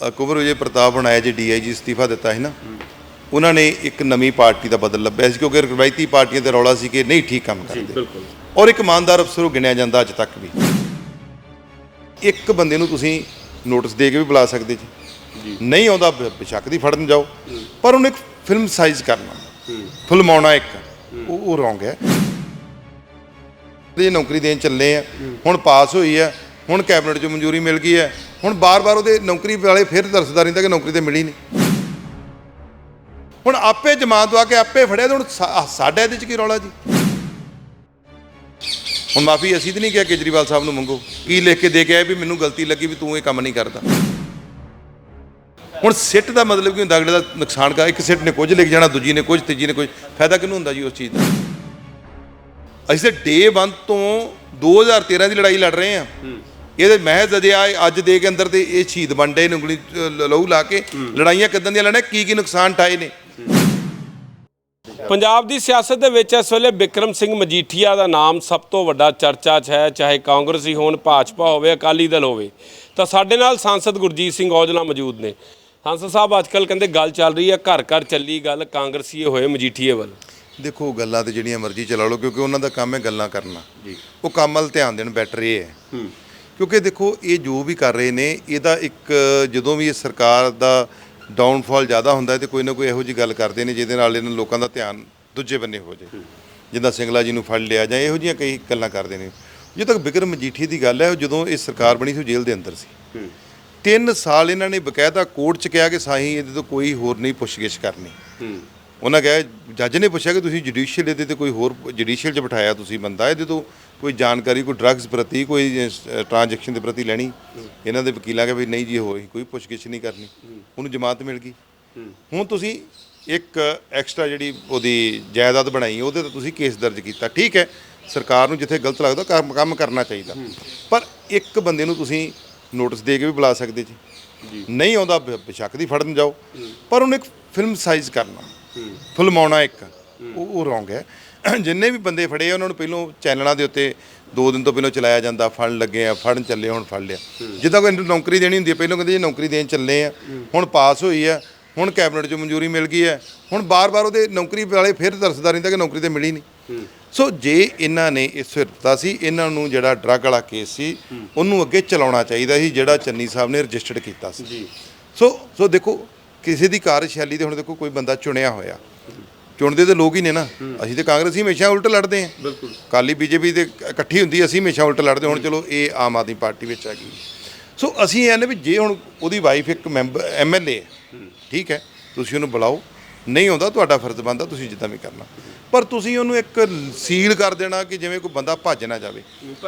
ਅ, ਕੁੰਵਰ ਵਿਜੇ ਪ੍ਰਤਾਪ ਬਣਾਇਆ ਜੇ ਡੀਆਈਜੀ ਅਸਤੀਫਾ ਦਿੱਤਾ ਸੀ ਨਾ। ਉਹਨਾਂ ਨੇ ਇੱਕ ਨਵੀਂ ਪਾਰਟੀ ਦਾ ਬਦਲ ਲੱਭਿਆ ਸੀ ਕਿਉਂਕਿ ਰਵਾਇਤੀ ਪਾਰਟੀਆਂ ਤੇ ਰੌਲਾ ਸੀ ਕਿ ਨਹੀਂ ਠੀਕ ਕੰਮ ਕਰਦੇ। ਬਿਲਕੁਲ। ਔਰ ਇੱਕ ਇਮਾਨਦਾਰ ਅਫਸਰ ਉਹ ਗਿਣਿਆ ਜਾਂਦਾ ਅੱਜ ਤੱਕ ਵੀ। ਇੱਕ ਬੰਦੇ ਨੂੰ ਤੁਸੀਂ ਨੋਟਿਸ ਦੇ ਕੇ ਵੀ ਬੁਲਾ ਸਕਦੇ ਜੀ। ਨਹੀਂ ਆਉਂਦਾ ਬੇਸ਼ੱਕ ਦੀ ਫੜਨ ਜਾਓ। ਪਰ ਉਹਨੂੰ ਇੱਕ ਫਿਲਮ ਸਾਈਜ਼ ਕਰਨਾ। ਫਿਲਮਾਉਣਾ ਇੱਕ। ਉਹ ਉਹ ਰੋਂਗ ਹੈ। ਇਹ ਨੌਕਰੀ ਦੇਣ ਚੱਲੇ ਆ। ਹੁਣ ਪਾਸ ਹੋਈ ਆ ਹੁਣ ਕੈਬਨਿਟ 'ਚੋਂ ਮਨਜ਼ੂਰੀ ਮਿਲ ਗਈ ਹੈ। ਹੁਣ ਬਾਰ-ਬਾਰ ਉਹਦੇ ਨੌਕਰੀ ਵਾਲੇ ਫਿਰ ਦੱਸਦਾ ਰਹਿੰਦਾ ਕਿ ਨੌਕਰੀ ਤੇ ਮਿਲੀ ਨਹੀਂ। ਹੁਣ ਆਪੇ ਜਮਾਤ ਦਵਾ ਕੇ ਆਪੇ ਫੜਿਆ ਤੇ ਹੁਣ ਸਾਡਾ ਇਹਦੇ 'ਚ ਕੀ ਰੌਲਾ ਜੀ? ਹੁਣ ਮਾਫੀ ਅਸੀਂ ਤਾਂ ਨਹੀਂ ਕਿਹਾ ਕੇਜਰੀਵਾਲ ਸਾਹਿਬ ਨੂੰ ਮੰਗੋ। ਕੀ ਲਿਖ ਕੇ ਦੇ ਕੇ ਆਏ ਵੀ ਮੈਨੂੰ ਗਲਤੀ ਲੱਗੀ ਵੀ ਤੂੰ ਇਹ ਕੰਮ ਨਹੀਂ ਕਰਦਾ। ਹੁਣ ਸਿੱਟ ਦਾ ਮਤਲਬ ਕੀ ਹੁੰਦਾ, ਅਗਲੇ ਦਾ ਨੁਕਸਾਨ ਕਰ, ਇੱਕ ਸਿੱਟ ਨੇ ਕੁਝ ਲਿਖ ਜਾਣਾ, ਦੂਜੀ ਨੇ ਕੁਝ, ਤੀਜੀ ਨੇ ਕੁਝ, ਫਾਇਦਾ ਕਿਹਨੂੰ ਹੁੰਦਾ ਜੀ ਉਸ ਚੀਜ਼ ਦਾ? ਅਸੀਂ ਤਾਂ ਡੇ 1 ਤੋਂ 2013 ਦੀ ਲੜਾਈ ਲੜ ਰਹੇ ਹਾਂ। ਇਹਦੇ ਮਹਿਜ਼ ਅਜੇ ਅੱਜ ਦੇ ਕੇ ਅੰਦਰ ਤੇ ਇਹ ਸ਼ਹੀਦ ਬੰਡੇ ਨੇ ਉਂਗਲੀ ਲਹੂ ਲਾ ਕੇ। ਲੜਾਈਆਂ ਕਿਦਾਂ ਦੀਆਂ ਲੜਨੇ ਕੀ ਕੀ ਨੁਕਸਾਨ ਟਾਏ ਨੇ? ਪੰਜਾਬ ਦੀ ਸਿਆਸਤ ਦੇ ਵਿੱਚ ਇਸ ਵੇਲੇ ਬਿਕਰਮ ਸਿੰਘ ਮਜੀਠੀਆ ਦਾ ਨਾਮ ਸਭ ਤੋਂ ਵੱਡਾ ਚਰਚਾ 'ਚ ਹੈ ਚਾਹੇ ਕਾਂਗਰਸੀ ਹੋਣ ਭਾਜਪਾ ਹੋਵੇ ਅਕਾਲੀ ਦਲ ਹੋਵੇ। ਤਾਂ ਸਾਡੇ ਨਾਲ ਸਾਂਸਦ ਗੁਰਜੀਤ ਸਿੰਘ ਔਜਲਾ ਮੌਜੂਦ ਨੇ। ਸਾਂਸਦ ਸਾਹਿਬ ਅੱਜਕੱਲ ਕਹਿੰਦੇ ਗੱਲ ਚੱਲ ਰਹੀ ਹੈ ਘਰ ਘਰ ਚੱਲੀ ਗੱਲ ਕਾਂਗਰਸੀਏ ਹੋਏ ਮਜੀਠੀਏ ਵੱਲ। ਦੇਖੋ ਗੱਲਾਂ ਤੇ ਜਿਹੜੀਆਂ ਮਰਜ਼ੀ ਚਲਾ ਲਓ ਕਿਉਂਕਿ ਉਹਨਾਂ ਦਾ ਕੰਮ ਹੈ ਗੱਲਾਂ ਕਰਨਾ। ਜੀ। ਉਹ ਕੰਮ ਵੱਲ ਧਿਆਨ ਦੇਣ ਬੈਟਰ ਇਹ ਹੈ। ਕਿਉਂਕਿ ਦੇਖੋ ਇਹ ਜੋ ਵੀ ਕਰ ਰਹੇ ਨੇ ਇਹਦਾ ਇੱਕ ਜਦੋਂ ਵੀ ਇਹ ਸਰਕਾਰ ਦਾ ਡਾਊਨਫਾਲ ਜ਼ਿਆਦਾ ਹੁੰਦਾ ਹੈ ਤੇ ਕੋਈ ਨਾ ਕੋਈ ਇਹੋ ਜੀ ਗੱਲ ਕਰਦੇ ਨੇ ਜਿਹਦੇ ਨਾਲ ਇਹਨਾਂ ਲੋਕਾਂ ਦਾ ਧਿਆਨ ਦੂਜੇ ਬੰਨੇ ਹੋ ਜਾਏ। ਜਿੱਦਾਂ ਸਿੰਗਲਾ ਜੀ ਨੂੰ ਫੜ ਲਿਆ ਜਾਂ ਇਹੋ ਜੀਆਂ ਕਈ ਗੱਲਾਂ ਕਰਦੇ ਨੇ। ਜੇ ਤੱਕ ਬਿਕਰਮ ਮਜੀਠੀ ਦੀ ਗੱਲ ਹੈ ਉਹ ਜਦੋਂ ਇਹ ਸਰਕਾਰ ਬਣੀ ਸੀ ਉਹ ਜੇਲ੍ਹ ਦੇ ਅੰਦਰ ਸੀ। ਤਿੰਨ ਸਾਲ ਇਹਨਾਂ ਨੇ ਬਕਾਇਦਾ ਕੋਰਟ 'ਚ ਕਿਹਾ ਕਿ ਸਾਹੀਂ ਇਹਦੇ ਤੋਂ ਕੋਈ ਹੋਰ ਨਹੀਂ ਪੁੱਛਗਿੱਛ ਕਰਨੀ। ਉਹਨਾਂ ਕਿਹਾ ਜੱਜ ਨੇ ਪੁੱਛਿਆ ਕਿ ਤੁਸੀਂ ਜੁਡੀਸ਼ੀਅਲ ਇਹਦੇ ਤੇ ਕੋਈ ਹੋਰ ਜੁਡੀਸ਼ੀਅਲ 'ਚ ਬਿਠਾਇਆ ਤੁਸੀਂ ਬੰਦਾ ਇਹਦੇ ਤੋਂ ਕੋਈ ਜਾਣਕਾਰੀ ਕੋਈ ਡਰੱਗਸ ਪ੍ਰਤੀ ਕੋਈ ਟ੍ਰਾਂਜੈਕਸ਼ਨ ਦੇ ਪ੍ਰਤੀ ਲੈਣੀ? ਇਹਨਾਂ ਦੇ ਵਕੀਲਾਂ ਕਹਿੰਦੇ ਵੀ ਨਹੀਂ ਜੀ ਹੋਈ ਕੋਈ ਪੁੱਛਗਿੱਛ ਨਹੀਂ ਕਰਨੀ। ਉਹਨੂੰ ਜ਼ਮਾਨਤ ਮਿਲ ਗਈ। ਹੁਣ ਤੁਸੀਂ ਇੱਕ ਐਕਸਟਰਾ ਜਿਹੜੀ ਉਹਦੀ ਜਾਇਦਾਦ ਬਣਾਈ ਉਹਦੇ ਤੇ ਤੁਸੀਂ ਕੇਸ ਦਰਜ ਕੀਤਾ। ਠੀਕ ਹੈ ਸਰਕਾਰ ਨੂੰ ਜਿੱਥੇ ਗਲਤ ਲੱਗਦਾ ਕੰਮ ਕੰਮ ਕਰਨਾ ਚਾਹੀਦਾ। ਪਰ ਇੱਕ ਬੰਦੇ ਨੂੰ ਤੁਸੀਂ ਨੋਟਿਸ ਦੇ ਕੇ ਵੀ ਬੁਲਾ ਸਕਦੇ ਜੀ। ਨਹੀਂ ਆਉਂਦਾ ਬੇਸ਼ੱਕ ਦੀ ਫੜਨ ਜਾਓ। ਪਰ ਉਹਨੂੰ ਇੱਕ ਫਿਲਮ ਸਾਈਜ਼ ਕਰਨਾ। ਫਿਲਮਾਉਣਾ ਇੱਕ। ਉਹ ਉਹ ਰੋਂਗ ਹੈ। ਜਿੰਨੇ ਵੀ ਬੰਦੇ ਫੜੇ ਆ ਉਹਨਾਂ ਨੂੰ ਪਹਿਲੋਂ ਚੈਨਲਾਂ ਦੇ ਉੱਤੇ ਦੋ ਦਿਨ ਤੋਂ ਪਹਿਲਾਂ ਚਲਾਇਆ ਜਾਂਦਾ ਫੜਨ ਲੱਗੇ ਆ ਫੜਨ ਚੱਲੇ ਹੁਣ ਫੜ ਲਿਆ। ਜਿੱਦਾਂ ਕੋਈ ਨੌਕਰੀ ਦੇਣੀ ਹੁੰਦੀ ਹੈ ਪਹਿਲਾਂ ਕਹਿੰਦੇ ਜੀ ਨੌਕਰੀ ਦੇਣ ਚੱਲੇ ਆ। ਹੁਣ ਪਾਸ ਹੋਈ ਆ ਹੁਣ ਕੈਬਨਿਟ 'ਚੋਂ ਮਨਜ਼ੂਰੀ ਮਿਲ ਗਈ ਹੈ ਹੁਣ ਬਾਰ-ਬਾਰ ਉਹਦੇ ਨੌਕਰੀ ਵਾਲੇ ਫਿਰ ਤਰਸਦਾ ਰਹਿੰਦਾ ਕਿ ਨੌਕਰੀ ਤੇ ਮਿਲੀ ਨਹੀਂ। ਸੋ ਜੇ ਇਹਨਾਂ ਨੇ ਇਹ ਸਿਰਤਾ ਸੀ ਇਹਨਾਂ ਨੂੰ ਜਿਹੜਾ ਡਰੱਗ ਵਾਲਾ ਕੇਸ ਸੀ ਉਹਨੂੰ ਅੱਗੇ ਚਲਾਉਣਾ ਚਾਹੀਦਾ ਸੀ ਜਿਹੜਾ ਚੰਨੀ ਸਾਹਿਬ ਨੇ ਰਜਿਸਟਰਡ ਕੀਤਾ ਸੀ। ਸੋ ਸੋ ਦੇਖੋ ਕਿਸੇ ਦੀ ਕਾਰਜਸ਼ੈਲੀ ਤੇ ਹੁਣ ਦੇਖੋ ਕੋਈ ਬੰਦਾ ਚੁਣਿਆ ਹੋਇਆ। ਚੁਣਦੇ ਤੇ ਲੋਕ ਹੀ ਨੇ ਨਾ। ਅਸੀਂ ਤੇ ਕਾਂਗਰਸੀ ਹਮੇਸ਼ਾ ਉਲਟ ਲੜਦੇ ਆਂ ਬਿਲਕੁਲ। ਕਾਲੀ ਬੀਜੇਪੀ ਦੇ ਇਕੱਠੀ ਹੁੰਦੀ ਅਸੀਂ ਹਮੇਸ਼ਾ ਉਲਟ ਲੜਦੇ ਹੁਣ ਚਲੋ ਇਹ ਆਮ ਆਦਮੀ ਪਾਰਟੀ ਵਿੱਚ ਆ ਗਈ ਸੋ ਅਸੀਂ ਇਹ ਨੇ ਵੀ ਜੇ ਹੁਣ ਉਹਦੀ ਵਾਈਫ ਇੱਕ ਮੈਂਬਰ ਐਮਐਲਏ ਠੀਕ ਹੈ ਤੁਸੀਂ ਉਹਨੂੰ ਬੁਲਾਓ। ਨਹੀਂ ਆਉਂਦਾ ਤੁਹਾਡਾ ਫਰਜ਼ ਬਣਦਾ ਤੁਸੀਂ ਜਿੱਦਾਂ ਵੀ ਕਰਨਾ। ਪਰ ਤੁਸੀਂ ਉਹਨੂੰ ਇੱਕ ਸੀਲ ਕਰ ਦੇਣਾ ਕਿ ਜਿਵੇਂ ਕੋਈ ਬੰਦਾ ਭੱਜ ਨਾ ਜਾਵੇ।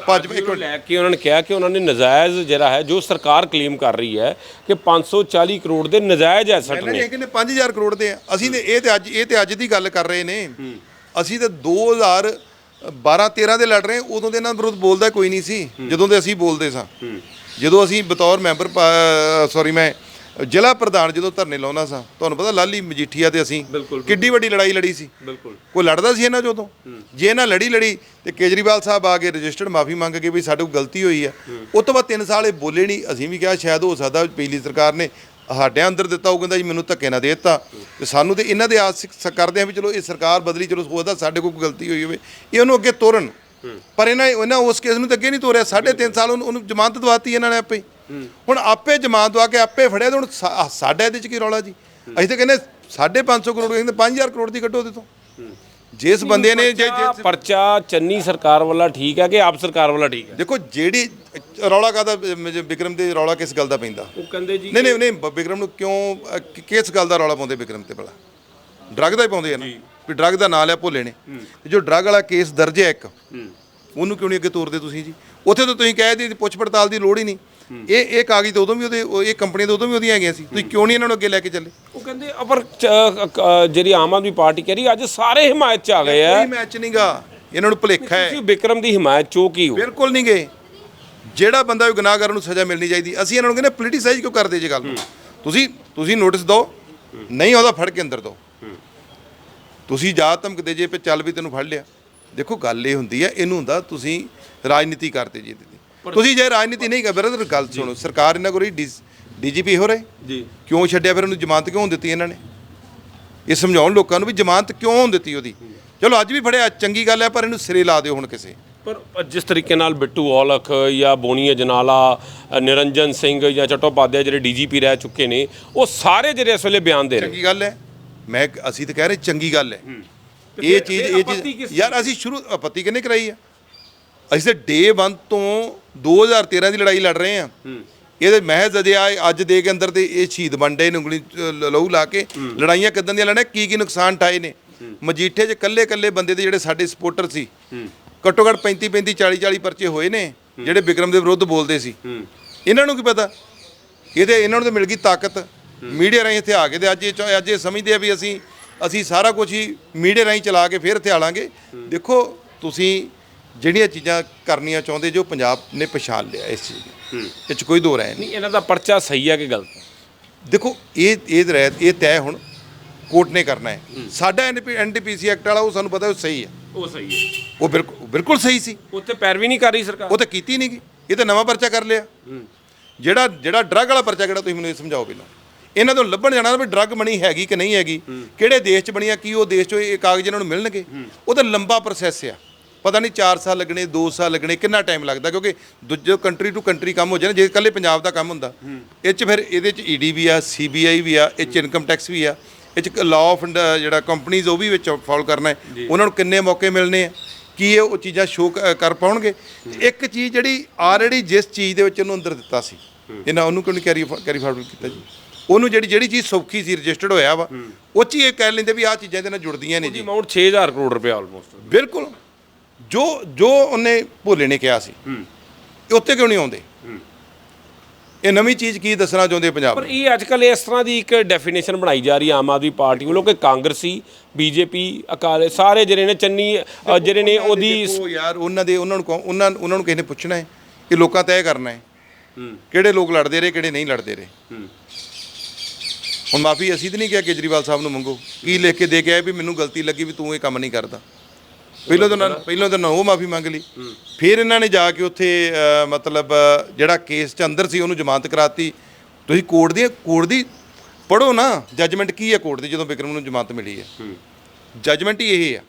ਭੱਜ ਇੱਕ ਲੈ ਕੇ ਉਹਨਾਂ ਨੇ ਕਿਹਾ ਕਿ ਉਹਨਾਂ ਨੇ ਨਜਾਇਜ਼ ਜਿਹੜਾ ਹੈ ਜੋ ਸਰਕਾਰ ਕਲੇਮ ਕਰ ਰਹੀ ਹੈ ਕਿ 540 ਕਰੋੜ ਦੇ ਨਜਾਇਜ਼ ਐਸਟ ਨੇ। ਨੇ ਕਹਿੰਦੇ 5000 ਕਰੋੜ ਦੇ ਆ। ਅਸੀਂ ਤੇ ਇਹ ਤੇ ਅੱਜ ਇਹ ਤੇ ਅੱਜ ਦੀ ਗੱਲ ਕਰ ਰਹੇ ਨੇ। ਅਸੀਂ ਤੇ 2012 13 ਦੇ ਲੜ ਰਹੇ ਉਦੋਂ ਦੇ ਇਹਨਾਂ ਵਿਰੁੱਧ ਬੋਲਦਾ ਕੋਈ ਨਹੀਂ ਸੀ। ਜਦੋਂ ਦੇ ਅਸੀਂ ਬੋਲਦੇ ਸਾਂ। ਜਦੋਂ ਅਸੀਂ ਬਤੌਰ ਮੈਂਬਰ ਸੌਰੀ ਮੈਂ ਜ਼ਿਲ੍ਹਾ ਪ੍ਰਧਾਨ ਜਦੋਂ ਧਰਨੇ ਲਾਉਣਾ ਸਾਂ ਤੁਹਾਨੂੰ ਪਤਾ ਲਾਲੀ ਮਜੀਠੀਆ ਤੇ ਅਸੀਂ। ਕਿੱਡੀ ਵੱਡੀ ਲੜਾਈ ਲੜੀ ਸੀ। ਬਿਲਕੁਲ। ਕੋਈ ਲੜਦਾ ਸੀ ਇਹਨਾਂ ਜਦੋਂ ਜੇ ਇਹਨਾਂ ਲੜੀ ਲੜੀ ਤੇ ਕੇਜਰੀਵਾਲ ਸਾਹਿਬ ਆ ਕੇ ਰਜਿਸਟਰਡ ਮਾਫੀ ਮੰਗ ਕੇ ਵੀ ਸਾਡੇ ਕੋਲ ਗਲਤੀ ਹੋਈ ਆ। ਉਸ ਤੋਂ ਬਾਅਦ 3 ਸਾਲ ਇਹ ਬੋਲੇ ਨਹੀਂ ਅਸੀਂ ਵੀ ਕਿਹਾ ਸ਼ਾਇਦ ਹੋ ਸਕਦਾ ਪਿਛਲੀ ਸਰਕਾਰ ਨੇ ਸਾਡੇ ਅੰਦਰ ਦਿੱਤਾ ਉਹ ਕਹਿੰਦਾ ਜੀ ਮੈਨੂੰ ਧੱਕੇ ਨਾ ਦੇ ਦਿੱਤਾ। ਤੇ ਸਾਨੂੰ ਤੇ ਇਹਨਾਂ ਦੇ ਆਸ ਕਰਦੇ ਆ ਵੀ ਚਲੋ ਇਹ ਸਰਕਾਰ ਬਦਲੀ ਚਲੋ ਸੋਚਦਾ ਸਾਡੇ ਕੋਲ ਕੋਈ ਗਲਤੀ ਹੋਈ ਹੋਵੇ। ਇਹ ਉਹਨੂੰ ਅੱਗੇ ਤੋਰਨ। ਪਰ ਇਹਨਾਂ ਇਹਨਾਂ ਉਸ ਕੇਸ ਨੂੰ ਤਾਂ ਅੱਗੇ ਨਹੀਂ ਤੋਰਿਆ ਸਾਢੇ ਤਿੰਨ ਸਾਲ ਉਹਨੂੰ ਉਹਨੂੰ ਜ਼ਮਾਨਤ ਦਵਾਤੀ ਇਹਨਾਂ ਨੇ ਆਪੇ ਹੀ। ਹੁਣ ਆਪੇ ਜ਼ਮਾਨਤ ਦਵਾ ਕੇ ਆਪੇ ਫੜਿਆ ਤੇ ਹੁਣ ਸਾਡਾ ਇਹਦੇ 'ਚ ਕੀ ਰੌਲਾ ਜੀ? ਅਸੀਂ ਤਾਂ ਕਹਿੰਦੇ 550 ਕਰੋੜ ਕਹਿੰਦੇ 5000 ਕਰੋੜ ਦੀ ਕੱਢੋ ਉਹਦੇ ਤੋਂ। ਜਿਸ ਬੰਦੇ ਨੇ ਜੇ ਪਰਚਾ- ਜੇ ਪਰਚਾ ਚੰਨੀ ਸਰਕਾਰ ਵਾਲਾ ਠੀਕ ਹੈ ਕਿ ਆਪ ਸਰਕਾਰ ਵਾਲਾ ਠੀਕ ਹੈ? ਦੇਖੋ ਜਿਹੜੀ ਰੌਲਾ ਕਾਦਾ ਵਿਕਰਮ ਦੇ ਰੌਲਾ ਕਿਸ ਗੱਲ ਦਾ ਪੈਂਦਾ? ਉਹ ਕਹਿੰਦੇ ਜੀ ਨਹੀਂ ਨਹੀਂ ਨਹੀਂ ਵਿਕਰਮ ਨੂੰ ਕਿਉਂ ਕਿਸ ਗੱਲ ਦਾ ਰੌਲਾ ਪਾਉਂਦੇ ਵਿਕਰਮ ਤੇ ਭਲਾ? ਡਰੱਗ ਦਾ ਹੀ ਪਾਉਂਦੇ ਆ ਨਾ। ਵੀ ਡਰੱਗ ਦਾ ਨਾਂ ਲਿਆ ਭੋਲੇ ਨੇ। ਤੇ ਜੋ ਡਰੱਗ ਵਾਲਾ ਕੇਸ ਦਰਜ ਹੈ ਇੱਕ ਉਹਨੂੰ ਕਿਉਂ ਨਹੀਂ ਅੱਗੇ ਤੋਰਦੇ ਤੁਸੀਂ ਜੀ? ਉੱਥੇ ਤਾਂ ਤੁਸੀਂ ਕਹਿ ਦੀ ਪੁੱਛ ਪੜਤਾਲ ਦੀ ਲੋੜ ਹੀ ਨਹੀਂ। ਇਹ ਇਹ ਕਾਗਜ਼ ਤਾਂ ਉਦੋਂ ਵੀ ਉਹਦੇ ਉਹ- ਇਹ ਕੰਪਨੀ ਦੇ ਉਦੋਂ ਵੀ ਉਹਦੀਆਂ ਹੈਗੀਆਂ ਸੀ। ਤੁਸੀਂ ਕਿਉਂ ਨਹੀਂ ਇਹਨਾਂ ਨੂੰ ਅੱਗੇ ਲੈ ਕੇ ਚੱਲੇ? ਉਹ ਕਹਿੰਦੇ ਅਪਰ ਜਿਹੜੀ ਆਮ ਆਦਮੀ ਪਾਰਟੀ ਕਹਿ ਰਹੀ ਅੱਜ ਸਾਰੇ ਹਿਮਾਇਤ ਚ ਆ ਗਏ ਆ। ਕੋਈ ਮੈਚ ਨਹੀਂਗਾ ਇਹਨਾਂ ਨੂੰ ਭੁਲੇਖਾ ਹੈ। ਤੁਸੀਂ ਵਿਕਰਮ ਦੀ ਹਿਮਾਇਤ ਚੋ ਕੀ ਹੋ? ਬਿਲਕੁਲ ਨਹੀਂ ਗਏ ਜਿਹੜਾ ਬੰਦਾ ਵੀ ਗੁਨਾਹਗਰ ਨੂੰ ਸਜ਼ਾ ਮਿਲਣੀ ਚਾਹੀਦੀ। ਅਸੀਂ ਇਹਨਾਂ ਨੂੰ ਕਹਿੰਦੇ ਪੋਲੀਟੀਸਾਈਜ਼ ਕਿਉਂ ਕਰਦੇ ਜੇ ਗੱਲ ਤੁਸੀਂ ਤੁਸੀਂ ਨੋਟਿਸ ਦਿਓ। ਨਹੀਂ ਆਉਂਦਾ ਫੜ ਕੇ ਅੰਦਰ ਦਿਓ। ਤੁਸੀਂ ਜਾ ਧਮਕਦੇ ਜੇ ਪੇ ਚੱਲ ਵੀ ਤੈਨੂੰ ਫੜ ਲਿਆ। ਦੇਖੋ ਗੱਲ ਇਹ ਹੁੰਦੀ ਹੈ ਇਹਨੂੰ ਹੁੰਦਾ ਤੁਸੀਂ ਰਾਜਨੀਤੀ ਕਰਦੇ ਜੀ ਇਹਦੀ ਤੁਸੀਂ ਜੇ ਰਾਜਨੀਤੀ ਨਹੀਂ ਕਰ ਬਰਦਰ ਗੱਲ ਸੁਣੋ ਸਰਕਾਰ ਇਹਨਾਂ ਕੋਲ ਰਹੀ ਡੀਜੀਪੀ ਹੋ ਰਹੇ? ਜੀ। ਕਿਉਂ ਛੱਡਿਆ ਫਿਰ ਉਹਨੂੰ? ਜ਼ਮਾਨਤ ਕਿਉਂ ਦਿੱਤੀ ਇਹਨਾਂ ਨੇ? ਇਹ ਸਮਝਾਉਣ ਲੋਕਾਂ ਨੂੰ ਵੀ ਜ਼ਮਾਨਤ ਕਿਉਂ ਦਿੱਤੀ ਉਹਦੀ? ਚਲੋ ਅੱਜ ਵੀ ਫੜਿਆ ਚੰਗੀ ਗੱਲ ਹੈ ਪਰ ਇਹਨੂੰ ਸਿਰੇ ਲਾ ਦਿਓ ਹੁਣ ਕਿਸੇ। ਪਰ ਜਿਸ ਤਰੀਕੇ ਨਾਲ ਬਿੱਟੂ ਔਲਖ ਜਾਂ ਬੋਨੀ ਅਜਨਾਲਾ ਅ, ਨਿਰੰਜਨ ਸਿੰਘ ਜਾਂ ਚਟੋਪਾਧਿਆ ਜਿਹੜੇ ਡੀਜੀਪੀ ਰਹਿ ਚੁੱਕੇ ਨੇ ਉਹ ਸਾਰੇ ਜਿਹੜੇ ਇਸ ਵੇਲੇ ਬਿਆਨ ਦੇ ਰਹੇ ਚੰਗੀ ਗੱਲ ਹੈ। ਮੈਂ ਅਸੀਂ ਤਾਂ ਕਹਿ ਰਹੇ ਚੰਗੀ ਗੱਲ ਹੈ। ਇਹ ਚੀਜ਼ ਇਹ ਚੀਜ਼ ਯਾਰ ਅਸੀਂ ਸ਼ੁਰੂ ਆਪੱਤੀ ਕਿੰਨੇ ਕਰਾਈ ਆ? ਅਸੀਂ ਤਾਂ ਡੇ 1 ਤੋਂ 2013 ਦੀ ਲੜਾਈ ਲੜ ਰਹੇ ਆ। ਇਹਦੇ ਮਹਿਜ਼ ਅਜੇ ਆ ਅੱਜ ਦੇ ਕੇ ਅੰਦਰ ਤੇ ਇਹ ਸ਼ਹੀਦ ਬੰਡੇ ਨੇ ਉਂਗਲੀ ਲਹੂ ਲਾ ਕੇ। ਲੜਾਈਆਂ ਕਿਦਾਂ ਦੀਆਂ ਲੜਨੇ ਕੀ ਕੀ ਨੁਕਸਾਨ ਠਾਏ ਨੇ। ਮਜੀਠੇ 'ਚ ਕੱਲੇ ਕੱਲੇ ਬੰਦੇ ਦੇ ਜਿਹੜੇ ਸਾਡੇ ਸਪੋਰਟਰ ਸੀ ਘੱਟੋ ਘੱਟ 35 35 40 40 ਪਰਚੇ ਹੋਏ ਨੇ ਜਿਹੜੇ ਵਿਕਰਮ ਦੇ ਵਿਰੁੱਧ ਬੋਲਦੇ ਸੀ। ਇਹਨਾਂ ਨੂੰ ਕੀ ਪਤਾ? ਇਹਦੇ ਇਹਨਾਂ ਨੂੰ ਤਾਂ ਮਿਲ ਗਈ ਤਾਕਤ। ਮੀਡੀਆ ਰਾਹੀਂ ਇੱਥੇ ਆ ਕੇ ਤੇ ਅੱਜ ਇਹ ਚ- ਅੱਜ ਇਹ ਸਮਝਦੇ ਆ ਵੀ ਅਸੀਂ ਅਸੀਂ ਸਾਰਾ ਕੁਝ ਹੀ ਮੀਡੀਆ ਰਾਹੀਂ ਚਲਾ ਕੇ ਫਿਰ ਇੱਥੇ ਆਲਾਂਗੇ। ਦੇਖੋ ਤੁਸੀਂ ਜਿਹੜੀਆਂ ਚੀਜ਼ਾਂ ਕਰਨੀਆਂ ਚਾਹੁੰਦੇ ਜੋ ਪੰਜਾਬ ਨੇ ਪਛਾਣ ਲਿਆ ਇਸ ਚੀਜ਼ ਨੂੰ। ਇਹ ਚ ਕੋਈ ਦੋ ਰਾਏ ਨਹੀਂ। ਨਹੀਂ ਇਹਨਾਂ ਦਾ ਪਰਚਾ ਸਹੀ ਹੈ ਕਿ ਗਲਤ ਹੈ ਦੇਖੋ ਇਹ ਇਹ ਰਹਿਤ ਇਹ ਤੈਅ ਹੁਣ ਕੋਰਟ ਨੇ ਕਰਨਾ ਹੈ। ਸਾਡਾ ਐਨਡੀਪੀਸੀ ਐਕਟ ਵਾਲਾ ਉਹ ਸਾਨੂੰ ਪਤਾ ਉਹ ਸਹੀ ਹੈ ਉਹ ਸਹੀ ਹੈ ਉਹ ਬਿਲਕੁਲ ਬਿਲਕੁਲ ਸਹੀ ਸੀ। ਉੱਥੇ ਪੈਰਵੀ ਨਹੀਂ ਕਰ ਰਹੀ ਸਰਕਾਰ। ਉਹ ਤਾਂ ਕੀਤੀ ਨਹੀਂ ਗੀ ਇਹ ਤਾਂ ਨਵਾਂ ਪਰਚਾ ਕਰ ਲਿਆ। ਜਿਹੜਾ ਜਿਹੜਾ ਡਰੱਗ ਵਾਲਾ ਪਰਚਾ ਕਿਹੜਾ ਤੁਸੀਂ ਮੈਨੂੰ ਇਹ ਸਮਝਾਓ ਪਹਿਲਾਂ। ਇਹਨਾਂ ਤੋਂ ਲੱਭਣ ਜਾਣਾ ਵੀ ਡਰੱਗ ਬਣੀ ਹੈਗੀ ਕਿ ਨਹੀਂ ਹੈਗੀ ਕਿਹੜੇ ਦੇਸ਼ 'ਚ ਬਣੀ ਆ ਕੀ ਉਹ ਦੇਸ਼ 'ਚੋਂ ਇਹ ਕਾਗਜ਼ ਇਹਨਾਂ ਨੂੰ ਮਿਲਣਗੇ? ਉਹ ਤਾਂ ਲੰਬਾ ਪ੍ਰੋਸੈਸ ਆ। ਪਤਾ ਨਹੀਂ 4 ਸਾਲ ਲੱਗਣੇ 2 ਸਾਲ ਲੱਗਣੇ ਕਿੰਨਾ ਟਾਈਮ ਲੱਗਦਾ ਕਿਉਂਕਿ ਦੂਜੇ ਕੰਟਰੀ ਟੂ ਕੰਟਰੀ ਕੰਮ ਹੋ ਜਾਣਾ ਜੇ ਇਕੱਲੇ ਪੰਜਾਬ ਦਾ ਕੰਮ ਹੁੰਦਾ। ਇਹ 'ਚ ਫਿਰ ਇਹਦੇ 'ਚ ਈਡੀ ਵੀ ਆ ਸੀਬੀਆਈ ਵੀ ਆ ਇਹ 'ਚ ਇਨਕਮ ਟੈਕਸ ਵੀ ਆ। ਇਹ 'ਚ ਲਾਅ ਆਫ ਜਿਹੜਾ ਕੰਪਨੀਆਂ ਉਹ ਵੀ ਵਿੱਚ ਫਾਲੋ ਕਰਨਾ ਹੈ। ਉਹਨਾਂ ਨੂੰ ਕਿੰਨੇ ਮੌਕੇ ਮਿਲਣੇ ਆ ਕੀ ਇਹ ਉਹ ਚੀਜ਼ਾਂ ਕ- ਕਰ ਪਾਉਣਗੇ? ਇੱਕ ਚੀਜ਼ ਜਿਹੜੀ ਆਲਰੇਡੀ ਜਿਸ ਚੀਜ਼ ਦੇ ਵਿੱਚ ਉਹਨੂੰ ਅੰਦਰ ਦਿੱਤਾ ਸੀ। ਇਹਨਾਂ ਉਹਨੂੰ ਕਿਉਂ ਨਹੀਂ ਕੈਰੀ ਕੈਰੀ ਫਾਰਵਰਡ ਕੀਤਾ ਜੀ? ਉਹਨੂੰ ਜਿਹੜੀ ਜਿਹੜੀ ਚੀਜ਼ ਸੌਖੀ ਸੀ ਰਜਿਸਟਰਡ ਹੋਇਆ ਵਾ ਉਹ 'ਚ ਇਹ ਕਹਿ ਲੈਂਦੇ ਵੀ ਆਹ ਚੀਜ਼ਾਂ ਇਹਦੇ ਨਾਲ ਜੁੜਦੀਆਂ ਨੇ ਜੀ। ਅਮਾਉਂਟ 6000 ਕਰੋੜ ਰੁਪਏ ਆਲਮੋਸਟ ਬਿਲਕੁਲ। ਜੋ ਜੋ ਉਹਨੇ ਭੋਲੇ ਨੇ ਕਿਹਾ ਸੀ ਇਹ ਉੱਤੇ ਕਿਉਂ ਨਹੀਂ ਆਉਂਦੇ? ਇਹ ਨਵੀਂ ਚੀਜ਼ ਕੀ ਦੱਸਣਾ ਚਾਹੁੰਦੇ ਪੰਜਾਬ ਪਰ ਇਹ ਅੱਜ ਕੱਲ ਇਸ ਤਰ੍ਹਾਂ ਦੀ ਇੱਕ ਡੈਫੀਨੇਸ਼ਨ ਬਣਾਈ ਜਾ ਰਹੀ ਆਮ ਆਦਮੀ ਪਾਰਟੀ ਵੱਲੋਂ ਕਿ ਕਾਂਗਰਸੀ ਬੀਜੇਪੀ ਅਕਾਲੀ ਸਾਰੇ ਜਿਹੜੇ ਨੇ ਚੰਨੀ ਜਿਹੜੇ ਨੇ ਉਹਦੀ ਦੇਖੋ ਯਾਰ ਉਹਨਾਂ ਦੇ ਉਹਨਾਂ ਨੂੰ ਉਹਨਾਂ ਉਹਨਾਂ ਨੂੰ ਕਿਸੇ ਨੇ ਪੁੱਛਣਾ ਹੈ ਇਹ ਲੋਕਾਂ ਤੈਅ ਕਰਨਾ ਹੈ ਕਿਹੜੇ ਲੋਕ ਲੜਦੇ ਰਹੇ ਕਿਹੜੇ ਨਹੀਂ ਲੜਦੇ ਰਹੇ। ਹੁਣ ਮਾਫੀ ਅਸੀਂ ਤਾਂ ਨਹੀਂ ਕਿਹਾ ਕੇਜਰੀਵਾਲ ਸਾਹਿਬ ਨੂੰ ਮੰਗੋ। ਕੀ ਲਿਖ ਕੇ ਦੇ ਕੇ ਆਏ ਵੀ ਮੈਨੂੰ ਗਲਤੀ ਲੱਗੀ ਵੀ ਤੂੰ ਇਹ ਕੰਮ ਨਹੀਂ ਕਰਦਾ। ਪਹਿਲਾਂ ਤਾਂ ਪਹਿਲਾਂ ਤਾਂ ਉਹ ਮਾਫੀ ਮੰਗ ਲਈ। ਫਿਰ ਇਹਨਾਂ ਨੇ ਜਾ ਕੇ ਉੱਥੇ ਮਤਲਬ ਜਿਹੜਾ ਕੇਸ ਚ ਅੰਦਰ ਸੀ ਉਹਨੂੰ ਜ਼ਮਾਨਤ ਕਰਾਤੀ। ਤੁਸੀਂ ਕੋਰਟ ਦੀ ਕੋਰਟ ਦੀ ਪੜੋ ਨਾ ਜੱਜਮੈਂਟ ਕੀ ਹੈ ਕੋਰਟ ਦੀ ਜਦੋਂ ਵਿਕਰਮ ਨੂੰ ਜ਼ਮਾਨਤ ਮਿਲੀ ਹੈ। ਜੱਜਮੈਂਟ ਹੀ ਇਹ ਆ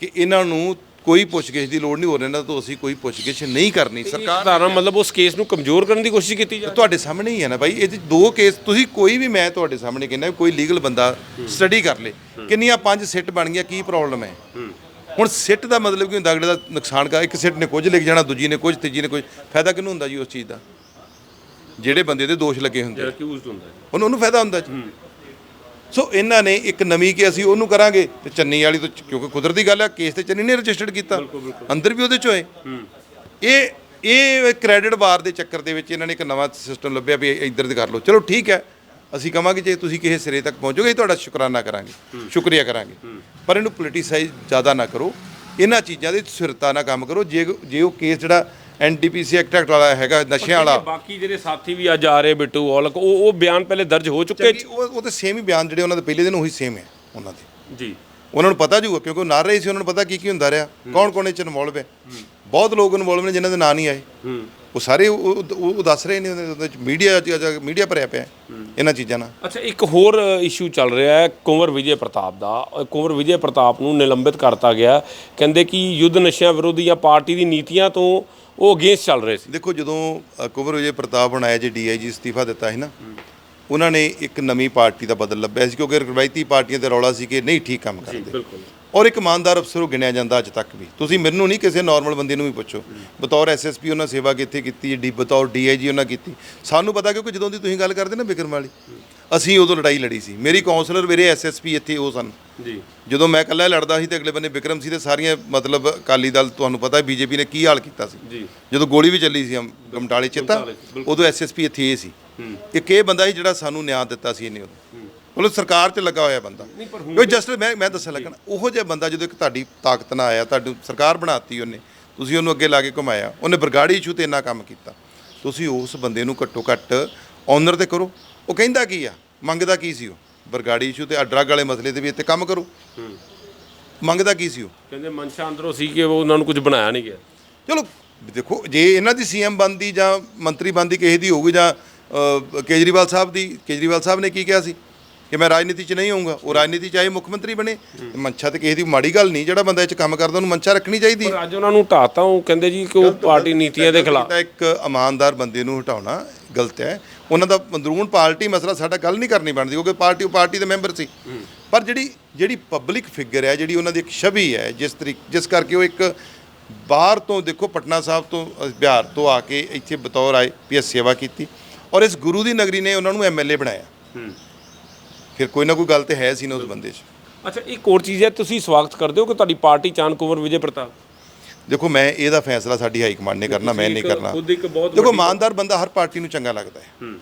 ਕਿ ਇਹਨਾਂ ਨੂੰ ਕੋਈ ਪੁੱਛਗਿੱਛ ਦੀ ਲੋੜ ਨਹੀਂ ਹੋ ਰਹੀ ਇਹਨਾਂ ਤੋਂ ਅਸੀਂ ਕੋਈ ਪੁੱਛਗਿੱਛ ਨਹੀਂ ਕਰਨੀ। ਸਰਕਾਰ ਸਰਕਾਰ ਮਤਲਬ ਉਸ ਕੇਸ ਨੂੰ ਕਮਜ਼ੋਰ ਕਰਨ ਦੀ ਕੋਸ਼ਿਸ਼ ਕੀਤੀ ਜਾ ਤੁਹਾਡੇ ਸਾਹਮਣੇ ਹੀ ਹੈ ਨਾ ਬਾਈ ਇਹ ਦੋ ਕੇਸ ਤੁਸੀਂ ਕੋਈ ਵੀ ਮੈਂ ਤੁਹਾਡੇ ਸਾਹਮਣੇ ਕਹਿੰਦਾ ਕੋਈ ਲੀਗਲ ਬੰਦਾ ਸਟੱਡੀ ਕਰ ਲੇ ਕਿੰਨੀਆਂ ਪੰਜ ਸਿੱਟ ਬਣ ਗਈਆਂ ਕੀ ਪ੍ਰੋਬਲਮ ਹੈ? ਹੁਣ ਸਿੱਟ ਦਾ ਮਤਲਬ ਕੀ ਹੁੰਦਾ ਅਗਲੇ ਦਾ ਨੁਕਸਾਨ ਕਰ ਇੱਕ ਸਿੱਟ ਨੇ ਕੁਝ ਲਿਖ ਜਾਣਾ ਦੂਜੀ ਨੇ ਕੁਝ ਤੀਜੀ ਨੇ ਕੁਝ ਫਾਇਦਾ ਕਿਹਨੂੰ ਹੁੰਦਾ ਜੀ ਉਸ ਚੀਜ਼ ਦਾ? ਜਿਹੜੇ ਬੰਦੇ ਦੇ ਦੋਸ਼ ਲੱਗੇ ਹੁੰਦੇ ਆ, ਅਕਿਊਜ਼ਡ ਹੁੰਦਾ ਉਹਨੂੰ ਉਹਨੂੰ ਫਾਇਦਾ ਹੁੰਦਾ ਜੀ। ਸੋ ਇਹਨਾਂ ਨੇ ਇੱਕ ਨਵੀਂ ਕਿ ਅਸੀਂ ਉਹਨੂੰ ਕਰਾਂਗੇ ਤੇ ਚੰਨੀ ਵਾਲੀ ਤੋਂ ਕਿਉਂਕਿ ਕੁਦਰਤੀ ਗੱਲ ਹੈ ਕੇਸ ਤੇ ਚੰਨੀ ਨੇ ਰਜਿਸਟਰਡ ਕੀਤਾ। ਅੰਦਰ ਵੀ ਉਹਦੇ ਚ ਹੋਏ ਇਹ ਇਹ ਕ੍ਰੈਡਿਟ ਬਾਰ ਦੇ ਚੱਕਰ ਦੇ ਵਿੱਚ ਇਹਨਾਂ ਨੇ ਇੱਕ ਨਵਾਂ ਸਿਸਟਮ ਲੱਭਿਆ ਵੀ ਇੱਧਰ ਦੇ ਕਰ ਲਓ। ਚਲੋ ਠੀਕ ਹੈ ਅਸੀਂ ਕਵਾਂਗੇ ਜੇ ਤੁਸੀਂ ਕਿਸੇ ਸਿਰੇ ਤੱਕ ਪਹੁੰਚੋਗੇ ਤੁਹਾਡਾ ਸ਼ੁਕਰਾਨਾ ਕਰਾਂਗੇ ਸ਼ੁਕਰੀਆ ਕਰਾਂਗੇ। ਪਰ ਇਹਨੂੰ ਪੋਲੀਟੀਸਾਈਜ਼ ਜ਼ਿਆਦਾ ਨਾ ਕਰੋ। ਇਹਨਾਂ ਚੀਜ਼ਾਂ ਦੀ ਸਿਰਤਾ ਨਾਲ ਕੰਮ ਕਰੋ। ਜੇ ਜੇ ਉਹ ਕੇਸ ਜਿਹੜਾ ਐਨਡੀਪੀਸੀ ਐਕਟ ਵਾਲਾ ਹੈਗਾ ਨਸ਼ਿਆਂ ਵਾਲਾ। ਬਾਕੀ ਜਿਹੜੇ ਸਾਥੀ ਵੀ ਅੱਜ ਆ ਰਹੇ ਬਿੱਟੂ ਔਲਖ ਉਹ ਉਹ ਬਿਆਨ ਪਹਿਲੇ ਦਰਜ ਹੋ ਚੁੱਕੇ ਉਹ ਉਹ ਤੇ ਸੇਮ ਹੀ ਬਿਆਨ ਜਿਹੜੇ ਉਹਨਾਂ ਦੇ ਪਹਿਲੇ ਦਿਨ ਉਹੀ ਸੇਮ ਹੈ ਉਹਨਾਂ ਦੇ। ਜੀ। ਉਹਨਾਂ ਨੂੰ ਪਤਾ ਜੂਗਾ ਕਿਉਂਕਿ ਉਹ ਨਾਰ ਰਹੇ ਸੀ ਉਹਨਾਂ ਨੂੰ ਪਤਾ ਕੀ ਕੀ ਹੁੰਦਾ ਰਿਹਾ। ਕੌਣ ਕੌਣ ਇਹ ਚ ਇਨਵੋਲਵ ਹੈ। ਬਹੁਤ ਲੋਕ ਇਨਵੋਲਵ ਨੇ ਜਿਨ੍ਹਾਂ ਦੇ ਨਾਂ ਨਹੀਂ ਆਏ। ਉਹ ਸਾਰੇ ਉਹ- ਉਹ ਉਹ- ਉਹ ਦੱਸ ਰਹੇ ਨੇ ਉਹਦੇ ਵਿੱਚ ਮੀਡੀਆ ਮੀਡੀਆ ਭਰਿਆ ਪਿਆ ਹੈ ਇਹਨਾਂ ਚੀਜ਼ਾਂ ਨਾਲ। ਅੱਛਾ ਇੱਕ ਹੋਰ ਇਸ਼ੂ ਚੱਲ ਰਿਹਾ ਹੈ ਕੁੰਵਰ ਵਿਜੇ ਪ੍ਰਤਾਪ ਦਾ। ਅ, ਕੁੰਵਰ ਵਿਜੇ ਪ੍ਰਤਾਪ ਨੂੰ ਨਿਲੰਬਿਤ ਕਰਤਾ ਗਿਆ। ਕਹਿੰਦੇ ਕਿ ਯੁੱਧ ਨਸ਼ਿਆਂ ਵਿਰੋਧੀ ਜਾਂ ਪਾਰਟੀ ਦੀ ਨੀਤੀਆਂ ਤੋਂ ਉਹ ਅਗੇਂਸਟ ਚੱਲ ਰਹੇ ਸੀ। ਦੇਖੋ ਜਦੋਂ ਕੁੰਵਰ ਵਿਜੇ ਪ੍ਰਤਾਪ ਬਣਾਇਆ ਜੇ ਡੀਆਈਜੀ ਅਸਤੀਫਾ ਦਿੱਤਾ ਸੀ ਨਾ ਉਹਨਾਂ ਨੇ ਇੱਕ ਨਵੀਂ ਪਾਰਟੀ ਦਾ ਬਦਲ ਲੱਭਿਆ ਸੀ ਕਿਉਂਕਿ ਰਵਾਇਤੀ ਪਾਰਟੀਆਂ ਤੇ ਰੌਲਾ ਸੀ ਕਿ ਨਹੀਂ ਠੀਕ ਕੰਮ ਕਰਦੇ। ਬਿਲਕੁਲ। ਔਰ ਇੱਕ ਇਮਾਨਦਾਰ ਅਫਸਰ ਉਹ ਗਿਣਿਆ ਜਾਂਦਾ ਅੱਜ ਤੱਕ ਵੀ। ਤੁਸੀਂ ਮੈਨੂੰ ਨਹੀਂ ਕਿਸੇ ਨਾਰਮਲ ਬੰਦੇ ਨੂੰ ਵੀ ਪੁੱਛੋ। ਬਤੌਰ ਐਸਐਸਪੀ ਉਹਨਾਂ ਸੇਵਾ ਕਿੱਥੇ ਕੀਤੀ ਡੀ ਬਤੌਰ ਡੀਆਈਜੀ ਉਹਨਾਂ ਕੀਤੀ। ਸਾਨੂੰ ਪਤਾ ਕਿਉਂਕਿ ਜਦੋਂ ਦੀ ਤੁਸੀਂ ਗੱਲ ਕਰਦੇ ਨਾ ਵਿਕਰਮ ਵਾਲੀ ਅਸੀਂ ਉਦੋਂ ਲੜਾਈ ਲੜੀ ਸੀ। ਮੇਰੀ ਕਾਉਂਸਲਰ ਮੇਰੇ ਐਸਐਸਪੀ ਇੱਥੇ ਉਹ ਸਨ। ਜੀ। ਜਦੋਂ ਮੈਂ ਇਕੱਲਾ ਲੜਦਾ ਸੀ ਤੇ ਅਗਲੇ ਬੰਨੇ ਵਿਕਰਮ ਸੀ ਤੇ ਸਾਰੀਆਂ ਮਤਲਬ ਅਕਾਲੀ ਦਲ ਤੁਹਾਨੂੰ ਪਤਾ ਬੀਜੇਪੀ ਨੇ ਕੀ ਹਾਲ ਕੀਤਾ ਸੀ। ਜੀ। ਜਦੋਂ ਗੋਲੀ ਵੀ ਚੱਲੀ ਸੀ ਗਮਟਾਲੇ ਚੇਤਾ। ਉਦੋਂ ਐਸਐਸਪੀ ਇੱਥੇ ਇਹ ਸੀ। ਇੱਕ ਇਹ ਬੰਦਾ ਸੀ ਜਿਹੜਾ ਸਾਨੂੰ ਨਿਆਂ ਦਿੱਤਾ ਸੀ ਇਹਨੇ ਉਦੋਂ। ਮਤਲਬ ਸਰਕਾਰ 'ਚ ਲੱਗਾ ਹੋਇਆ ਬੰਦਾ। ਕੋਈ ਜਸਟ ਮੈਂ ਮੈਂ ਦੱਸਣ ਲੱਗਣਾ ਉਹੋ ਜਿਹਾ ਬੰਦਾ ਜਦੋਂ ਇੱਕ ਤੁਹਾਡੀ ਤਾਕਤ ਨਾਲ ਆਇਆ ਤੁਹਾਨੂੰ ਸਰਕਾਰ ਬਣਾਤੀ ਉਹਨੇ ਤੁਸੀਂ ਉਹਨੂੰ ਅੱਗੇ ਲਾ ਕੇ ਘੁਮਾਇਆ ਉਹਨੇ ਬਰਗਾੜੀ ਇਸ਼ੂ ਤੇ ਇੰਨਾ ਕੰਮ ਕੀਤਾ। ਤੁਸੀਂ ਉਸ ਬੰਦੇ ਨੂੰ ਘੱਟੋ ਘੱਟ ਆਨਰ ਤੇ ਕਰੋ। ਉਹ ਕਹਿੰਦਾ ਕੀ ਆ? ਮੰਗਦਾ ਕੀ ਸੀ ਉਹ? ਬਰਗਾੜੀ ਇਸ਼ੂ ਤੇ ਡਰੱਗ ਵਾਲੇ ਮਸਲੇ ਤੇ ਵੀ ਇੱਥੇ ਕੰਮ ਕਰੋ। ਮੰਗਦਾ ਕੀ ਸੀ ਉਹ? ਕਹਿੰਦੇ ਮਨਸ਼ਾ ਅੰਦਰੋਂ ਸੀ ਕਿ ਉਹ ਉਹਨਾਂ ਨੂੰ ਕੁਝ ਬਣਾਇਆ ਨਹੀਂ ਗਿਆ। ਚਲੋ ਦੇਖੋ ਜੇ ਇਹਨਾਂ ਦੀ ਸੀਐਮ ਬੰਦੀ ਜਾਂ ਮੰਤਰੀ ਬੰਦੀ ਕਿਸੇ ਦੀ ਹੋਊਗੀ ਜਾਂ ਕੇਜਰੀਵਾਲ ਸਾਹਿਬ ਦੀ ਕੇਜਰੀਵਾਲ ਸਾਹਿਬ ਨੇ ਕੀ ਕਿਹਾ ਸੀ? ਕਿ ਮੈਂ ਰਾਜਨੀਤੀ 'ਚ ਨਹੀਂ ਆਉਂਗਾ ਉਹ ਰਾਜਨੀਤੀ 'ਚ ਆਏ ਮੁੱਖ ਮੰਤਰੀ ਬਣੇ। ਮਨਸ਼ਾ ਤੇ ਕਿਸੇ ਦੀ ਮਾੜੀ ਗੱਲ ਨਹੀਂ। ਜਿਹੜਾ ਬੰਦਾ ਇਹ 'ਚ ਕੰਮ ਕਰਦਾ ਉਹਨੂੰ ਮਨਸ਼ਾ ਰੱਖਣੀ ਚਾਹੀਦੀ। ਪਰ ਅੱਜ ਉਹਨਾਂ ਨੂੰ ਢਾਤਾ ਉਹ ਕਹਿੰਦੇ ਜੀ ਕਿ ਉਹ ਪਾਰਟੀ ਨੀਤੀਆਂ ਦੇ ਖਿਲਾਫ। ਤਾਂ ਇੱਕ ਇਮਾਨਦਾਰ ਬੰਦੇ ਨੂੰ ਹਟਾਉਣਾ ਗਲਤ ਹੈ। ਉਹਨਾਂ ਦਾ ਅੰਦਰੂਨ ਪਾਰਟੀ ਮਸਲਾ ਸਾਡਾ ਗੱਲ ਨਹੀਂ ਕਰਨੀ ਬਣਦੀ ਕਿਉਂਕਿ ਪਾਰਟੀ ਉਹ ਪਾਰਟੀ ਦੇ ਮੈਂਬਰ ਸੀ। ਪਰ ਜਿਹੜੀ ਜਿਹੜੀ ਪਬਲਿਕ ਫਿਗਰ ਹੈ ਜਿਹੜੀ ਉਹਨਾਂ ਦੀ ਇੱਕ ਛਵੀ ਹੈ ਜਿਸ ਤਰੀਕ ਜਿਸ ਕਰਕੇ ਉਹ ਇੱਕ ਬਾਹਰ ਤੋਂ ਦੇਖੋ ਪਟਨਾ ਸਾਹਿਬ ਤੋਂ ਬਿਹਾਰ ਤੋਂ ਆ ਕੇ ਇੱਥੇ ਬਤੌਰ ਆਏ ਇਹ ਸੇਵਾ ਕੀਤੀ। ਔਰ ਇਸ ਗੁਰੂ ਦੀ ਨਗਰੀ ਨੇ ਉਹਨਾਂ ਨੂੰ ਐਮਐਲਏ ਬਣਾਇਆ। ਫਿਰ ਕੋਈ ਨਾ ਕੋਈ ਗੱਲ ਤੇ ਹੈ ਸੀ ਨਾ ਉਸ ਬੰਦੇ 'ਚ। ਅੱਛਾ ਇੱਕ ਹੋਰ ਚੀਜ਼ ਹੈ ਤੁਸੀਂ ਸਵਾਗਤ ਕਰਦੇ ਹੋ ਕਿ ਤੁਹਾਡੀ ਪਾਰਟੀ ਚਾਨ ਕੁੰਵਰ ਵਿਜੇ ਪ੍ਰਤਾਪ? ਦੇਖੋ ਮੈਂ ਇਹਦਾ ਫੈਸਲਾ ਸਾਡੀ ਹਾਈ ਕਮਾਂਡ ਨੇ ਕਰਨਾ ਮੈਂ ਨਹੀਂ ਕਰਨਾ। ਖੁਦ ਇੱਕ ਬਹੁਤ ਦੇਖੋ ਇਮਾਨਦਾਰ ਬੰਦਾ ਹਰ ਪਾਰਟੀ ਨੂੰ ਚੰਗਾ ਲੱਗਦਾ ਹੈ।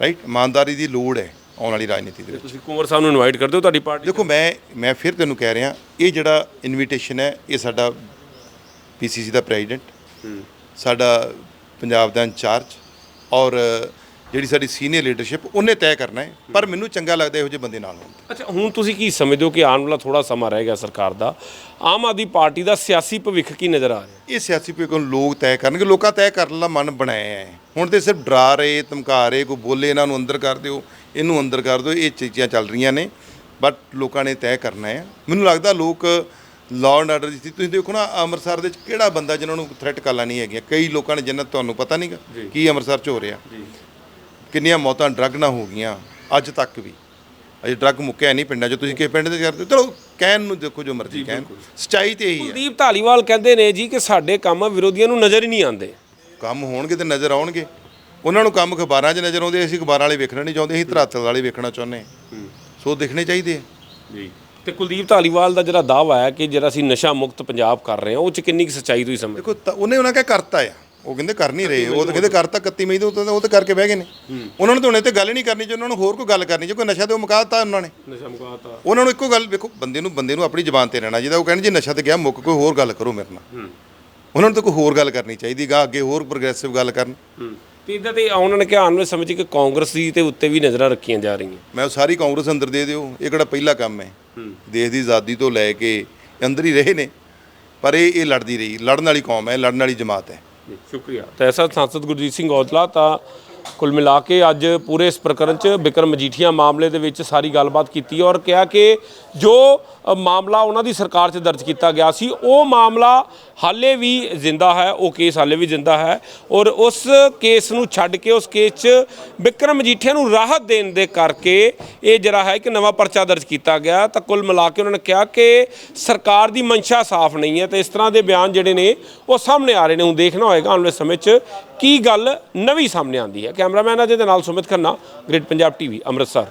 ਰਾਈਟ ਇਮਾਨਦਾਰੀ ਦੀ ਲੋੜ ਹੈ ਆਉਣ ਵਾਲੀ ਰਾਜਨੀਤੀ ਦੇ ਵਿੱਚ। ਤੁਸੀਂ ਕੁੰਵਰ ਸਾਹਿਬ ਨੂੰ ਇਨਵਾਈਟ ਕਰਦੇ ਹੋ ਤੁਹਾਡੀ ਪਾਰਟੀ ਦੇਖੋ ਮੈਂ ਮੈਂ ਫਿਰ ਤੈਨੂੰ ਕਹਿ ਰਿਹਾ ਇਹ ਜਿਹੜਾ ਇਨਵੀਟੇਸ਼ਨ ਹੈ ਇਹ ਸਾਡਾ ਪੀਸੀਸੀ ਦਾ ਪ੍ਰੈਜ਼ੀਡੈਂਟ ਸਾਡਾ ਪੰਜਾਬ ਦਾ ਇੰਚਾਰਜ ਔਰ ਜਿਹੜੀ ਸਾਡੀ ਸੀਨੀਅਰ ਲੀਡਰਸ਼ਿਪ ਉਹਨੇ ਤੈਅ ਕਰਨਾ ਹੈ ਪਰ ਮੈਨੂੰ ਚੰਗਾ ਲੱਗਦਾ ਇਹੋ ਜਿਹੇ ਬੰਦੇ ਨਾਲ ਹੋਣ ਅੱਛਾ ਹੁਣ ਤੁਸੀਂ ਕੀ ਸਮਝਦੇ ਹੋ ਕਿ ਆਉਣ ਵਾਲਾ ਥੋੜਾ ਸਮਾਂ ਰਹਿ ਗਿਆ ਸਰਕਾਰ ਦਾ? ਆਮ ਆਦਮੀ ਪਾਰਟੀ ਦਾ ਸਿਆਸੀ ਭਵਿੱਖ ਕੀ ਨਜ਼ਰ ਆ ਰਿਹਾ? ਇਹ ਸਿਆਸੀ ਭਵਿੱਖ ਨੂੰ ਲੋਕ ਤੈਅ ਕਰਨਗੇ ਲੋਕਾਂ ਤੈਅ ਕਰਨ ਦਾ ਮਨ ਬਣਾਇਆ ਹੈ। ਹੁਣ ਤੇ ਸਿਰਫ ਡਰਾ ਰਹੇ ਧਮਕਾ ਰਹੇ ਕੋਈ ਬੋਲੇ ਇਹਨਾਂ ਨੂੰ ਅੰਦਰ ਕਰ ਦਿਓ ਇਹਨੂੰ ਅੰਦਰ ਕਰ ਦਿਓ ਇਹ ਚੀਜ਼ਾਂ ਚੱਲ ਰਹੀਆਂ ਨੇ ਬਟ ਲੋਕਾਂ ਨੇ ਤੈਅ ਕਰਨਾ ਹੈ। ਮੈਨੂੰ ਲੱਗਦਾ ਲੋਕ ਲਾਅ ਐਂਡ ਆਰਡਰ ਦੀ ਸਥਿਤੀ ਤੁਸੀਂ ਦੇਖੋ ਨਾ ਅੰਮ੍ਰਿਤਸਰ ਦੇ ਵਿੱਚ ਕਿਹੜਾ ਬੰਦਾ ਜਿਨ੍ਹਾਂ ਨੂੰ ਥ੍ਰੈਟ ਕਾਲਾਂ ਨਹੀਂ ਹੈਗੀਆਂ? ਕਈ ਲੋਕਾਂ ਨੇ ਜਿਨ੍ਹਾਂ ਤੁਹਾਨੂੰ ਪਤਾ ਨਹੀਂਗਾ ਕੀ ਅੰਮ੍ਰਿਤਸਰ 'ਚ ਹੋ ਰਿਹਾ। ਕਿੰਨੀਆਂ ਮੌਤਾਂ ਡਰੱਗ ਨਾਲ ਹੋ ਗਈਆਂ ਅੱਜ ਤੱਕ ਵੀ। ਅਜੇ ਡਰੱਗ ਮੁੱਕਿਆ ਨਹੀਂ ਪਿੰਡਾਂ 'ਚ ਤੁਸੀਂ ਕਿਸੇ ਪਿੰਡ ਦੇ ਕਰਦੇ ਹੋ? ਚਲੋ ਕਹਿਣ ਨੂੰ ਦੇਖੋ ਜੋ ਮਰਜ਼ੀ ਕਹਿਣ। ਸੱਚਾਈ ਤੇ ਇਹੀ ਹੈ। ਕੁਲਦੀਪ ਧਾਲੀਵਾਲ ਕਹਿੰਦੇ ਨੇ ਜੀ ਕਿ ਸਾਡੇ ਕੰਮ ਵਿਰੋਧੀਆਂ ਨੂੰ ਨਜ਼ਰ ਹੀ ਨਹੀਂ ਆਉਂਦੇ। ਕੰਮ ਹੋਣਗੇ ਤੇ ਨਜ਼ਰ ਆਉਣਗੇ। ਉਹਨਾਂ ਨੂੰ ਕੰਮ ਅਖਬਾਰਾਂ 'ਚ ਨਜ਼ਰ ਆਉਂਦੇ ਅਸੀਂ ਅਖਬਾਰਾਂ ਵਾਲੇ ਵੇਖਣਾ ਨਹੀਂ ਚਾਹੁੰਦੇ ਅਸੀਂ ਧਰਾਤਲ ਵਾਲੇ ਵੇਖਣਾ ਚਾਹੁੰਦੇ। ਹਾਂ। ਸੋ ਦਿਖਣੇ ਚਾਹੀਦੇ ਆ। ਜੀ। ਤੇ ਕੁਲਦੀਪ ਧਾਲੀਵਾਲ ਦਾ ਜਿਹੜਾ ਦਾਅਵਾ ਹੈ ਕਿ ਜਿਹੜਾ ਅਸੀਂ ਨਸ਼ਾ ਮੁਕਤ ਪੰਜਾਬ ਕਰ ਰਹੇ ਹਾਂ ਉਹ ਚ ਕਿੰਨੀ ਕੁ ਸੱਚਾਈ ਤੁਸੀਂ ਸਮਝਦੇ ਦੇਖੋ ਤਾਂ ਉਹਨੇ ਉਹਨਾਂ ਕਿਹਾ ਕਰਤਾ ਆ। ਉਹ ਕਹਿੰਦੇ ਕਰ ਨਹੀਂ ਰਹੇ ਉਹ ਤਾਂ ਕਹਿੰਦੇ ਕਰਤਾ 31 ਮਈ ਤੋਂ ਉਹ ਤਾਂ- ਤਾਂ ਕਰਕੇ ਬਹਿ ਗਏ ਨੇ। ਉਹਨਾਂ ਨੂੰ ਤਾਂ ਹੁਣ ਇਹ ਤੇ ਗੱਲ ਹੀ ਨਹੀਂ ਕਰਨੀ ਜੇ ਉਹਨਾਂ ਨੂੰ ਹੋਰ ਕੋਈ ਗੱਲ ਕਰਨੀ ਜੇ ਕੋਈ ਨਸ਼ਾ ਤੇ ਉਹ ਮੁਕਾਤਾ ਉਹਨਾਂ ਨੇ। ਨਸ਼ਾ ਮੁਕਾਤਾ ਉਹਨਾਂ ਨੂੰ ਇੱਕੋ ਗੱਲ ਵੇਖੋ ਬੰਦੇ ਨੂੰ ਬੰਦੇ ਨੂੰ ਆਪਣੀ ਜ਼ਬਾਨ ਤੇ ਰਹਿਣਾ ਜਿਹਦਾ ਉਹ ਕਹਿੰਦੇ ਜੇ ਨਸ਼ਾ ਤੇ ਗਿਆ ਮੁੱਕ ਕੋਈ ਹੋਰ ਗੱਲ ਕਰੋ ਮੇਰੇ ਨਾਲ। ਉਹਨਾਂ ਨੂੰ ਤਾਂ ਕੋਈ ਹੋਰ ਗੱਲ ਕਰਨੀ ਚਾਹੀਦੀ ਗਾ ਅੱਗੇ ਹੋਰ ਪ੍ਰੋਗਰੈਸਿਵ ਗੱਲ ਕਰਨ। ਤੇ ਇਦਾਂ ਤੇ ਉਹਨਾਂ ਨੇ ਕਿਹਾ ਆਉਣ ਵਾਲੇ ਸਮੇਂ 'ਚ ਕਿ ਕਾਂਗਰਸ ਦੀ ਤੇ ਉੱਤੇ ਵੀ ਨਜ਼ਰਾਂ ਰੱਖੀਆਂ ਜਾ ਰਹੀਆਂ। ਮੈਂ ਉਹ ਸਾਰੀ ਕਾਂਗਰਸ ਅੰਦਰ ਦੇ ਦਿਓ ਇਹ ਕਿਹੜਾ ਪਹਿਲਾ ਕੰਮ ਹੈ। ਦੇਸ਼ ਦੀ ਆਜ਼ਾਦੀ ਤੋਂ ਲੈ ਕੇ ਅੰਦਰ ਹੀ ਰਹੇ ਨੇ ਪਰ ਇਹ ਇਹ ਲੜਦੀ ਰਹੀ ਲੜਨ ਵਾਲੀ ਕੌਮ ਹੈ ਲੜਨ ਵਾਲੀ ਜਮਾਤ ਹੈ। ਜੀ, ਸ਼ੁਕਰੀਆ। ਤਾਂ ਐਸਾ ਸਾਂਸਦ ਗੁਰਜੀਤ ਸਿੰਘ ਔਜਲਾ ਤਾਂ ਕੁੱਲ ਮਿਲਾ ਕੇ ਅੱਜ ਪੂਰੇ ਇਸ ਪ੍ਰਕਰਨ 'ਚ ਬਿਕਰਮ ਮਜੀਠੀਆ ਮਾਮਲੇ ਦੇ ਵਿੱਚ ਸਾਰੀ ਗੱਲਬਾਤ ਕੀਤੀ ਔਰ ਕਿਹਾ ਕਿ ਜੋ ਮਾਮਲਾ ਉਹਨਾਂ ਦੀ ਸਰਕਾਰ 'ਚ ਦਰਜ ਕੀਤਾ ਗਿਆ ਸੀ। ਉਹ ਮਾਮਲਾ ਹਾਲੇ ਵੀ ਜ਼ਿੰਦਾ ਹੈ, ਉਹ ਕੇਸ ਹਾਲੇ ਵੀ ਜ਼ਿੰਦਾ ਹੈ ਔਰ ਉਸ ਕੇਸ ਨੂੰ ਛੱਡ ਕੇ ਉਸ ਕੇਸ 'ਚ ਬਿਕਰਮ ਮਜੀਠੀਆ ਨੂੰ ਰਾਹਤ ਦੇਣ ਦੇ ਕਰਕੇ ਇਹ ਜਿਹੜਾ ਹੈ ਕਿ ਨਵਾਂ ਪਰਚਾ ਦਰਜ ਕੀਤਾ ਗਿਆ। ਤਾਂ ਕੁੱਲ ਮਿਲਾ ਕੇ ਉਹਨਾਂ ਨੇ ਕਿਹਾ ਕਿ ਸਰਕਾਰ ਦੀ ਮਨਸ਼ਾ ਸਾਫ਼ ਨਹੀਂ ਹੈ ਤੇ ਇਸ ਤਰ੍ਹਾਂ ਦੇ ਬਿਆਨ ਜਿਹੜੇ ਨੇ ਉਹ ਸਾਹਮਣੇ ਆ ਰਹੇ ਨੇ। ਹੁਣ ਦੇਖਣਾ ਹੋਏਗਾ ਆਉਣ ਵਾਲੇ ਸਮੇਂ 'ਚ ਕੀ ਗੱਲ ਨਵੀਂ ਸਾਹਮਣੇ ਆਉਂਦੀ ਹੈ। ਕੈਮਰਾਮੈਨ ਅਜੇ ਦੇ ਨਾਲ ਸੁਮਿਤ ਖੰਨਾ ਗ੍ਰੇਟ ਪੰਜਾਬ ਟੀਵੀ, ਅੰਮ੍ਰਿਤਸਰ।